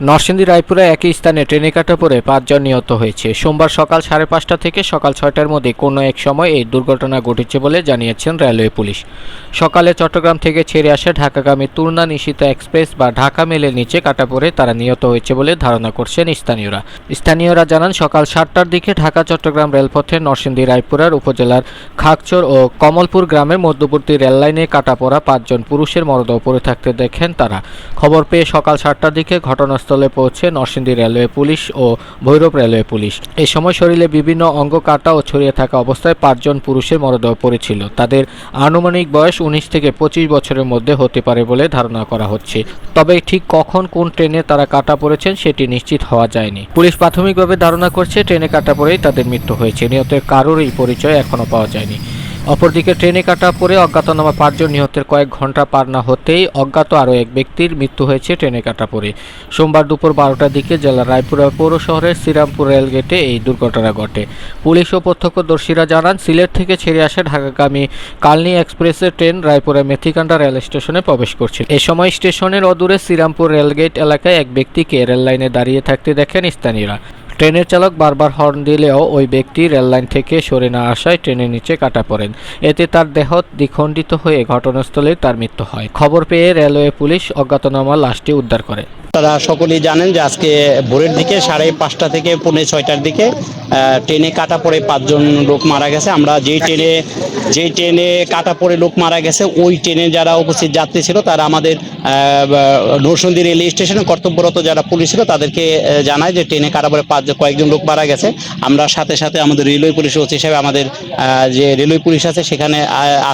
নরসিংদী রায়পুরে একই স্থানে ট্রেনে কাটা পড়ে পাঁচজন নিহত হয়েছে। সোমবার সকাল সাড়ে পাঁচটা থেকে সকাল ছয়টার মধ্যে কোনো এক সময় এই দুর্ঘটনা ঘটেছে বলে জানিয়েছেন রেলওয়ে পুলিশ। সকালে চট্টগ্রাম থেকে ছেড়ে আসে ঢাকাগামী তুর্না নিশিতা এক্সপ্রেস বা ঢাকা মেলের নিচে কাটা পড়ে তারা নিহত হয়েছে বলে ধারণা করছেন স্থানীয়রা। স্থানীয়রা জানান, সকাল সাতটার দিকে ঢাকা, চট্টগ্রাম রেলপথে নরসিংদী রায়পুরার উপজেলার খাকচর ও কমলপুর গ্রামের মধ্যবর্তী রেললাইনে কাটা পড়া পাঁচজন পুরুষের মরদেহ পড়ে থাকতে দেখেন তারা। খবর পেয়ে সকাল সাতটার দিকে ঘটনাস্থলে পৌঁছে নরসিংদী রেলওয়ে পুলিশ ও ভৈরব রেলওয়ে পুলিশ। এই সময় শরীরে বিভিন্ন অঙ্গ কাটা ও ছড়িয়ে থাকা অবস্থায় পাঁচজন পুরুষের মরদেহ পড়েছিল। তাদের আনুমানিক বয়স উনিশ থেকে পঁচিশ বছরের মধ্যে হতে পারে বলে ধারণা করা হচ্ছে। তবে ঠিক কখন কোন ট্রেনে তারা কাটা পড়েছেন সেটি নিশ্চিত হওয়া যায়নি। পুলিশ প্রাথমিকভাবে ধারণা করছে, ট্রেনে কাটা পড়েই তাদের মৃত্যু হয়েছে। নিহতের কারোরই পরিচয় এখনও পাওয়া যায়নি। অপরদিকে ট্রেনে কাটা পড়ে অজ্ঞাতনামা পাঁচজন নিহতের কয়েক ঘণ্টা পার না হতেই অজ্ঞাত আরও এক ব্যক্তির মৃত্যু হয়েছে ট্রেনে কাটা পড়ে। সোমবার দুপুর বারোটার দিকে জেলার রায়পুরা পৌর শহরের শ্রীরামপুর রেলগেটে এই দুর্ঘটনা ঘটে। পুলিশ ও প্রত্যক্ষদর্শীরা জানান, সিলেট থেকে ছেড়ে আসে ঢাকাগামী কালনি এক্সপ্রেসের ট্রেন রায়পুরের মেথিকান্ডা রেল স্টেশনে প্রবেশ করছিল। এ সময় স্টেশনের অদূরে শ্রীরামপুর রেলগেট এলাকায় এক ব্যক্তিকে রেললাইনে দাঁড়িয়ে থাকতে দেখেন স্থানীয়রা। ট্রেনের চালক বারবার হর্ন দিলেও ওই ব্যক্তি রেললাইন থেকে সরে না আসায় ট্রেনের নিচে কাটা পড়েন। এতে তার দেহ দ্বিখণ্ডিত হয়ে ঘটনাস্থলে তার মৃত্যু হয়। খবর পেয়ে রেলওয়ে পুলিশ অজ্ঞাতনামা লাশটি উদ্ধার করে। তারা সকলেই জানেন যে আজকে ভোরের দিকে সাড়ে পাঁচটা থেকে পৌনে ছয়টার দিকে ট্রেনে কাটা পড়ে পাঁচজন লোক মারা গেছে। আমরা যেই ট্রেনে যেই ট্রেনে কাটা পড়ে লোক মারা গেছে, ওই ট্রেনে যারা উপস্থিত যাত্রী ছিল, তারা আমাদের নরসন্দী রেল স্টেশনে কর্তব্যরত যারা পুলিশ ছিল, তাদেরকে জানায় যে ট্রেনে কাটা পড়ে পাঁচ, কয়েকজন লোক মারা গেছে। আমরা সাথে সাথে আমাদের রেলওয়ে পুলিশ ওসি হিসেবে আমাদের যে রেলওয়ে পুলিশ আছে, সেখানে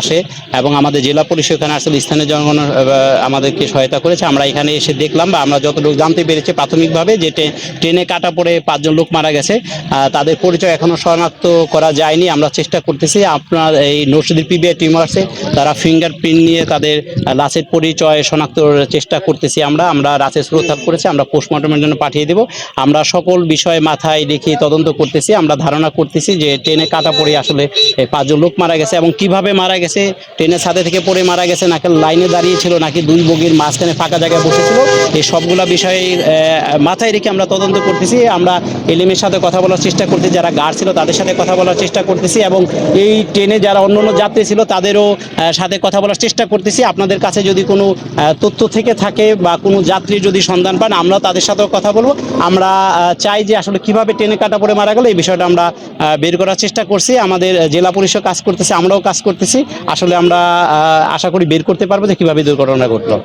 আসে এবং আমাদের জেলা পুলিশ ওখানে আসলে স্থানীয় জনগণ আমাদেরকে সহায়তা করেছে। আমরা এখানে এসে দেখলাম বা আমরা যতটুকু জানতে পেরেছি প্রাথমিকভাবে যে ট্রেনে কাটা পড়ে পাঁচজন লোক মারা গেছে তাদের পরিচয় এখনও শনাক্ত করা যায়নি। আমরা চেষ্টা করতেছি আপনার এই নরসিদির পিবিআই টিম আছে তারা ফিঙ্গারপ্রিন্ট নিয়ে তাদের লাশের পরিচয় শনাক্তর চেষ্টা করতেছি আমরা। আমরা রাতের সুরক্ষা করেছি, আমরা পোস্টমর্টমের জন্য পাঠিয়ে দেব। আমরা সকল বিষয় মাথায় রেখে তদন্ত করতেছি, আমরা ধারণা করতেছি যে ট্রেনে কাটা পড়ে আসলে পাঁচজন লোক মারা গেছে এবং কীভাবে মারা গেছে, ট্রেনের ছাদে থেকে পড়ে মারা গেছে, নাকি লাইনে দাঁড়িয়ে ছিল, নাকি দুই বগির মাঝখানে ফাঁকা জায়গায় বসেছিল, এই সবগুলা বিষয়ে মাথায় রেখে আমরা তদন্ত করতেছি। আমরা এলিমের সাথে কথা বলার চেষ্টা করতেছি, যারা গার্ড ছিল তাদের সাথে কথা বলার চেষ্টা করতেছি এবং এই ট্রেনে যারা অন্য অন্য যাত্রী ছিল তাদেরও সাথে কথা বলার চেষ্টা করতেছি। আপনাদের কাছে যদি কোনো তথ্য থেকে থাকে বা কোনো যাত্রী যদি সন্ধান পান আমরা তাদের সাথেও কথা বলব। আমরা চাই যে আসলে কীভাবে ট্রেনে কাটা পড়ে মারা গেল, এই বিষয়টা আমরা বের করার চেষ্টা করছি। আমাদের জেলা পুলিশও কাজ করতেছে, আমরাও কাজ করতেছি। আসলে আমরা আশা করি বের করতে পারব যে কীভাবে দুর্ঘটনা ঘটলো।